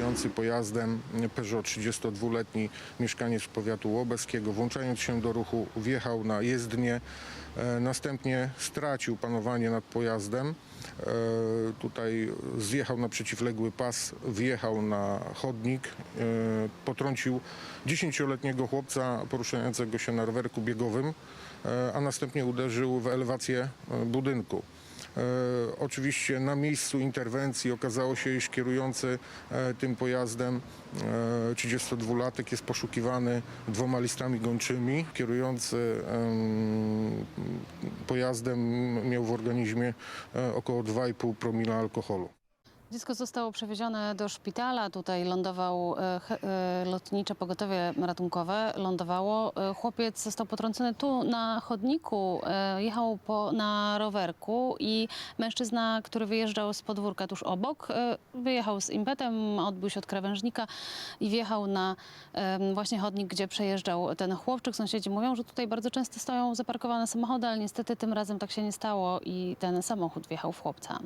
kierujący pojazdem Peugeot 32-letni mieszkaniec powiatu łobeskiego, włączając się do ruchu, wjechał na jezdnię, e, następnie stracił panowanie nad pojazdem. E, Tutaj zjechał na przeciwległy pas, wjechał na chodnik, e, potrącił 10-letniego chłopca poruszającego się na rowerku biegowym, a następnie uderzył w elewację budynku. E, Oczywiście na miejscu interwencji okazało się, iż kierujący e, tym pojazdem e, 32-latek jest poszukiwany dwoma listami gończymi. Kierujący em, pojazdem miał w organizmie e, około 2,5 promila alkoholu. Dziecko zostało przewiezione do szpitala. Tutaj lądował e, e, lotnicze pogotowie ratunkowe. Lądowało. E, Chłopiec został potrącony tu na chodniku. Jechał po, na rowerku i mężczyzna, który wyjeżdżał z podwórka tuż obok, wyjechał z impetem, odbił się od krawężnika i wjechał na właśnie chodnik, gdzie przejeżdżał ten chłopczyk. Sąsiedzi mówią, że tutaj bardzo często stoją zaparkowane samochody, ale niestety tym razem tak się nie stało i ten samochód wjechał w chłopca.